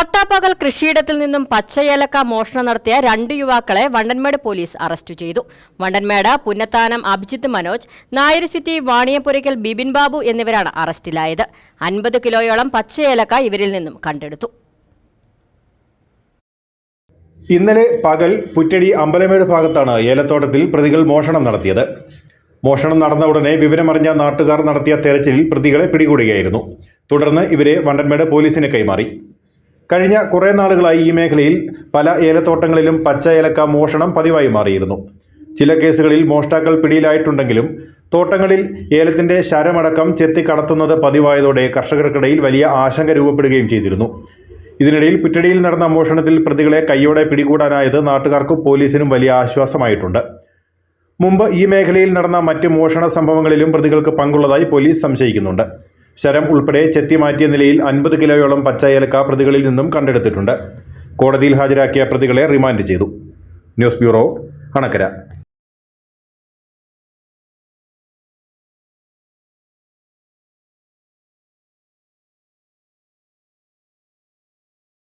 പട്ടാപ്പകൽ കൃഷിയിടത്തിൽ നിന്നും പച്ചയേലക്ക മോഷണം നടത്തിയ രണ്ട് യുവാക്കളെ വണ്ടൻമേട് പോലീസ് അറസ്റ്റ് ചെയ്തു. വണ്ടൻമേട് പുന്നത്താനം അഭിജിത്ത് മനോജ് നായരുസിറ്റി വാണിയപ്പുരയ്ക്കൽ ബിബിൻ ബാബു എന്നിവരാണ് അറസ്റ്റിലായത്. അൻപത് കിലോയോളം പച്ചയേലക്ക ഇവരിൽ നിന്നും കണ്ടെടുത്തു. ഇന്നലെ പകൽ പുറ്റടി അമ്പലമേട് ഭാഗത്താണ് ഏലത്തോട്ടത്തിൽ പ്രതികൾ മോഷണം നടത്തിയത്. മോഷണം നടന്ന ഉടനെ വിവരമറിഞ്ഞ നാട്ടുകാർ നടത്തിയ തെരച്ചിലിൽ പ്രതികളെ പിടികൂടുകയായിരുന്നു. തുടർന്ന് ഇവരെ വണ്ടൻമേട് പോലീസിന് കൈമാറി. കഴിഞ്ഞ കുറേ നാളുകളായി ഈ മേഖലയിൽ പല ഏലത്തോട്ടങ്ങളിലും പച്ച ഏലക്ക മോഷണം പതിവായി മാറിയിരുന്നു. ചില കേസുകളിൽ മോഷ്ടാക്കൾ പിടിയിലായിട്ടുണ്ടെങ്കിലും തോട്ടങ്ങളിൽ ഏലത്തിന്റെ ശരമടക്കം ചെത്തി കടത്തുന്നത് പതിവായതോടെ കർഷകർക്കിടയിൽ വലിയ ആശങ്ക രൂപപ്പെടുകയും ചെയ്തിരുന്നു. ഇതിനിടയിൽ പുറ്റടിയിൽ നടന്ന മോഷണത്തിൽ പ്രതികളെ കൈയോടെ പിടികൂടാനായത് നാട്ടുകാർക്കും പോലീസിനും വലിയ ആശ്വാസമായിട്ടുണ്ട്. മുമ്പ് ഈ മേഖലയിൽ നടന്ന മറ്റ് മോഷണ സംഭവങ്ങളിലും പ്രതികൾക്ക് പങ്കുള്ളതായി പോലീസ് സംശയിക്കുന്നുണ്ട്. ശരം ഉൾപ്പെടെ ചെത്തിമാറ്റിയ നിലയിൽ അൻപത് കിലോയോളം പച്ച ഏലക്ക പ്രതികളിൽ നിന്നും കണ്ടെടുത്തിട്ടുണ്ട്. കോടതിയിൽ ഹാജരാക്കിയ പ്രതികളെ റിമാൻഡ് ചെയ്തു. News bureau Anakkara.